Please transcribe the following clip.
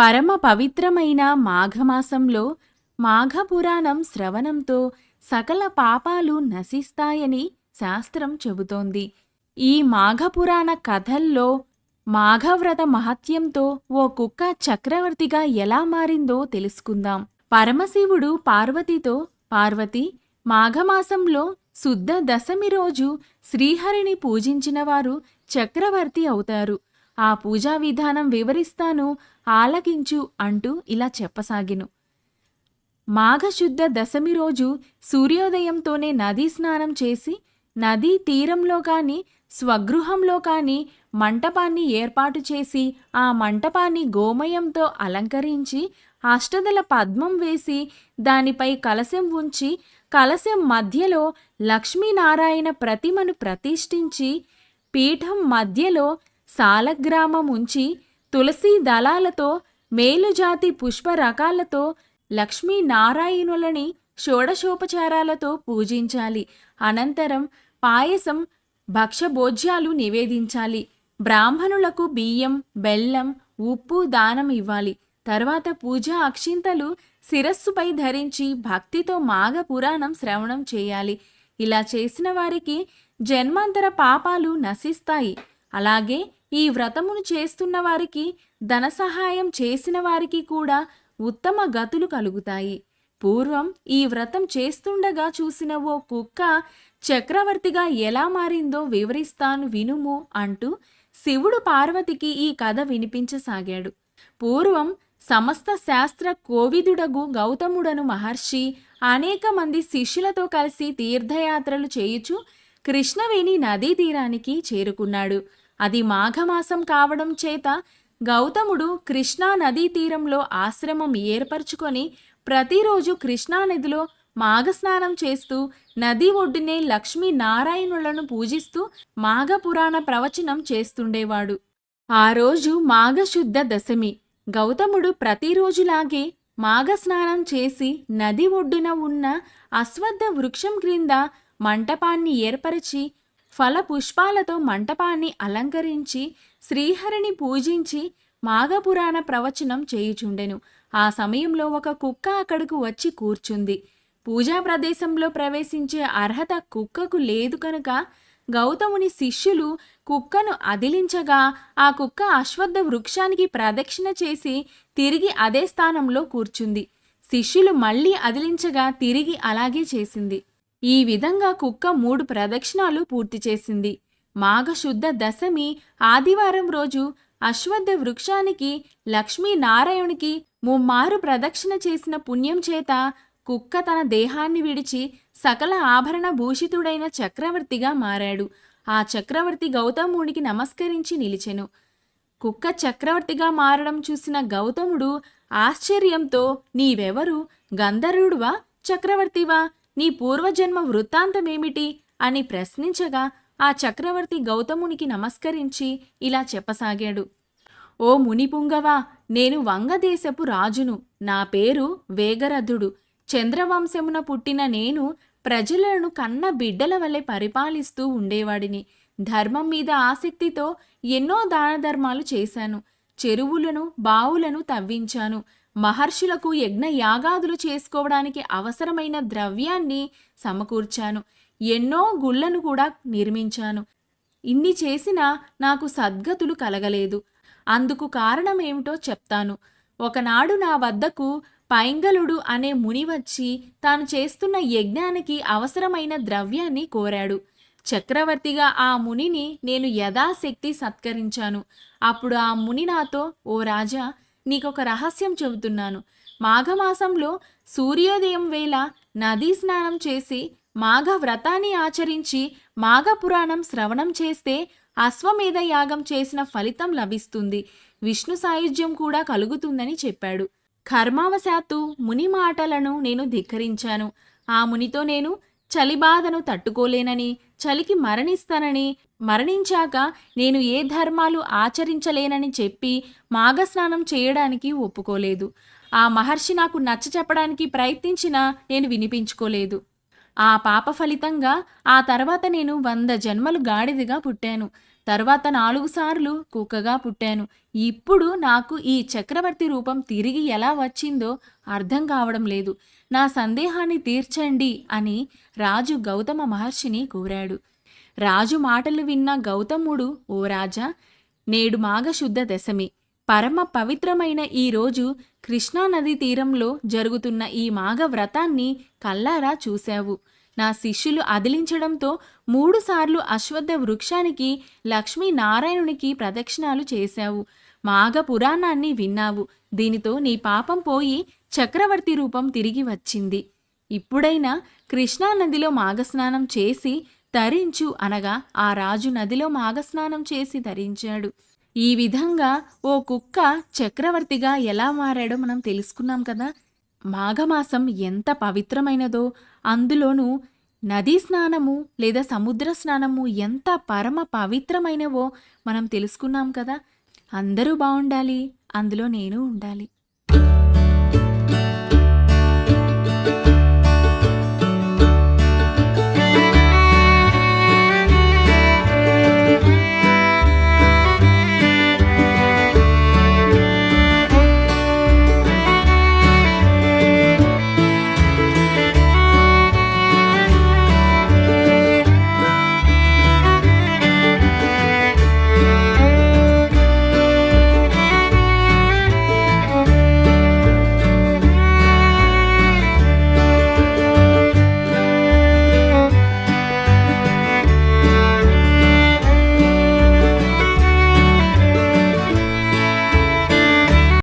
పరమ పవిత్రమైన మాఘమాసంలో మాఘపురాణం శ్రవణంతో సకల పాపాలు నశిస్తాయని శాస్త్రం చెబుతోంది. ఈ మాఘపురాణ కథల్లో మాఘవ్రత మహత్యంతో ఓ కుక్క చక్రవర్తిగా ఎలా మారిందో తెలుసుకుందాం. పరమశివుడు పార్వతితో పార్వతి మాఘమాసంలో శుద్ధ దశమి రోజు శ్రీహరిని పూజించిన వారు చక్రవర్తి అవుతారు. ఆ పూజా విధానం వివరిస్తాను ఆలకించు అంటూ ఇలా చెప్పసాగిను. మాఘశుద్ధ దశమి రోజు సూర్యోదయంతోనే నదీ స్నానం చేసి నదీ తీరంలో కాని స్వగృహంలో కాని మంటపాన్ని ఏర్పాటు చేసి ఆ మంటపాన్ని గోమయంతో అలంకరించి అష్టదల పద్మం వేసి దానిపై కలశం ఉంచి కలశం మధ్యలో లక్ష్మీనారాయణ ప్రతిమను ప్రతిష్ఠించి పీఠం మధ్యలో సాలగ్రామం ఉంచి తులసీ దళాలతో మేలుజాతి పుష్ప రకాలతో లక్ష్మీనారాయణులని షోడశోపచారాలతో పూజించాలి. అనంతరం పాయసం భక్షభోజ్యాలు నివేదించాలి. బ్రాహ్మణులకు బియ్యం బెల్లం ఉప్పు దానం ఇవ్వాలి. తర్వాత పూజా అక్షింతలు శిరస్సుపై ధరించి భక్తితో మాఘ పురాణం శ్రవణం చేయాలి. ఇలా చేసిన వారికి జన్మాంతర పాపాలు నశిస్తాయి. అలాగే ఈ వ్రతమును చేస్తున్న వారికి ధన సహాయం చేసిన వారికి కూడా ఉత్తమ గతులు కలుగుతాయి. పూర్వం ఈ వ్రతం చేస్తుండగా చూసిన ఓ కుక్క చక్రవర్తిగా ఎలా మారిందో వివరిస్తాను వినుము అంటూ శివుడు పార్వతికి ఈ కథ వినిపించసాగాడు. పూర్వం సమస్త శాస్త్ర కోవిదుడగు గౌతముడను మహర్షి అనేక మంది శిష్యులతో కలిసి తీర్థయాత్రలు చేయుచు కృష్ణవేణి నదీ తీరానికి చేరుకున్నాడు. అది మాఘమాసం కావడం చేత గౌతముడు కృష్ణా నదీ తీరంలో ఆశ్రమం ఏర్పరచుకొని ప్రతిరోజు కృష్ణానదిలో మాఘస్నానం చేస్తూ నది ఒడ్డునే లక్ష్మీ నారాయణులను పూజిస్తూ మాఘపురాణ ప్రవచనం చేస్తుండేవాడు. ఆ రోజు మాఘశుద్ధ దశమి. గౌతముడు ప్రతిరోజులాగే మాఘస్నానం చేసి నది ఒడ్డున ఉన్న అశ్వద్ధ వృక్షం క్రింద మంటపాన్ని ఏర్పరిచి ఫల పుష్పాలతో మంటపాన్ని అలంకరించి శ్రీహరిని పూజించి మాఘపురాణ ప్రవచనం చేయుచుండెను. ఆ సమయంలో ఒక కుక్క అక్కడకు వచ్చి కూర్చుంది. పూజా ప్రదేశంలో ప్రవేశించే అర్హత కుక్కకు లేదు కనుక గౌతముని శిష్యులు కుక్కను అదిలించగా ఆ కుక్క అశ్వత్థ వృక్షానికి ప్రదక్షిణ చేసి తిరిగి అదే స్థానంలో కూర్చుంది. శిష్యులు మళ్ళీ అదిలించగా తిరిగి అలాగే చేసింది. ఈ విధంగా కుక్క మూడు ప్రదక్షిణాలు పూర్తి చేసింది. మాఘశుద్ధ దశమి ఆదివారం రోజు అశ్వద్ధ వృక్షానికి లక్ష్మీనారాయణునికి ముమ్మారు ప్రదక్షిణ చేసిన పుణ్యం చేత కుక్క తన దేహాన్ని విడిచి సకల ఆభరణ భూషితుడైన చక్రవర్తిగా మారాడు. ఆ చక్రవర్తి గౌతముడికి నమస్కరించి నిలిచెను. కుక్క చక్రవర్తిగా మారడం చూసిన గౌతముడు ఆశ్చర్యంతో నీవెవరు? గంధర్వుడువా? చక్రవర్తివా? నీ పూర్వజన్మ వృత్తాంతమేమిటి? అని ప్రశ్నించగా ఆ చక్రవర్తి గౌతమునికి నమస్కరించి ఇలా చెప్పసాగాడు. ఓ మునిపుంగవా నేను వంగదేశపు రాజును. నా పేరు వేగరథుడు. చంద్రవంశమున పుట్టిన నేను ప్రజలను కన్న బిడ్డల వలె పరిపాలిస్తూ ఉండేవాడిని. ధర్మం మీద ఆసక్తితో ఎన్నో దాన ధర్మాలు చేశాను. చెరువులను బావులను తవ్వించాను. మహర్షులకు యజ్ఞ యాగాదులు చేసుకోవడానికి అవసరమైన ద్రవ్యాన్ని సమకూర్చాను. ఎన్నో గుళ్ళను కూడా నిర్మించాను. ఇన్ని చేసినా నాకు సద్గతులు కలగలేదు. అందుకు కారణమేమిటో చెప్తాను. ఒకనాడు నా వద్దకు పైంగలుడు అనే ముని వచ్చి తాను చేస్తున్న యజ్ఞానికి అవసరమైన ద్రవ్యాన్ని కోరాడు. చక్రవర్తిగా ఆ మునిని నేను యథాశక్తి సత్కరించాను. అప్పుడు ఆ ముని నాతో ఓ రాజా నీకొక రహస్యం చెబుతున్నాను. మాఘమాసంలో సూర్యోదయం వేళ నదీ స్నానం చేసి మాఘ వ్రతాన్ని ఆచరించి మాఘ పురాణం శ్రవణం చేస్తే అశ్వమేధ యాగం చేసిన ఫలితం లభిస్తుంది. విష్ణు సాయుధ్యం కూడా కలుగుతుందని చెప్పాడు. కర్మావశాత్తు ముని మాటలను నేను ధిక్కరించాను. ఆ మునితో నేను చలి బాధను తట్టుకోలేనని చలికి మరణిస్తానని మరణించాక నేను ఏ ధర్మాలు ఆచరించలేనని చెప్పి మాఘస్నానం చేయడానికి ఒప్పుకోలేదు. ఆ మహర్షి నాకు నచ్చ చెప్పడానికి ప్రయత్నించినా నేను వినిపించుకోలేదు. ఆ పాప ఫలితంగా ఆ తర్వాత నేను వంద జన్మలు గాడిదగా పుట్టాను. తర్వాత నాలుగు సార్లు కుక్కగా పుట్టాను. ఇప్పుడు నాకు ఈ చక్రవర్తి రూపం తిరిగి ఎలా వచ్చిందో అర్థం కావడం లేదు. నా సందేహాన్ని తీర్చండి అని రాజు గౌతమ మహర్షిని కోరాడు. రాజు మాటలు విన్న గౌతముడు ఓ రాజా నేడు మాఘశుద్ధ దశమి. పరమ పవిత్రమైన ఈ రోజు కృష్ణానది తీరంలో జరుగుతున్న ఈ మాఘ వ్రతాన్ని కల్లారా చూశావు. నా శిష్యులు అదిలించడంతో మూడుసార్లు అశ్వత్థ వృక్షానికి లక్ష్మీనారాయణునికి ప్రదక్షిణాలు చేశావు. మాఘ పురాణాన్ని విన్నావు. దీనితో నీ పాపం పోయి చక్రవర్తి రూపం తిరిగి వచ్చింది. ఇప్పుడైనా కృష్ణానదిలో మాఘస్నానం చేసి తరించు అనగా ఆ రాజు నదిలో మాఘస్నానం చేసి ధరించాడు ఈ విధంగా ఓ కుక్క చక్రవర్తిగా ఎలా మారాడో మనం తెలుసుకున్నాం కదా. మాఘమాసం ఎంత పవిత్రమైనదో అందులోనూ నదీ స్నానము లేదా సముద్ర స్నానము ఎంత పరమ పవిత్రమైనవో మనం తెలుసుకున్నాం కదా. అందరూ బాగుండాలి అందులో నేను ఉండాలి.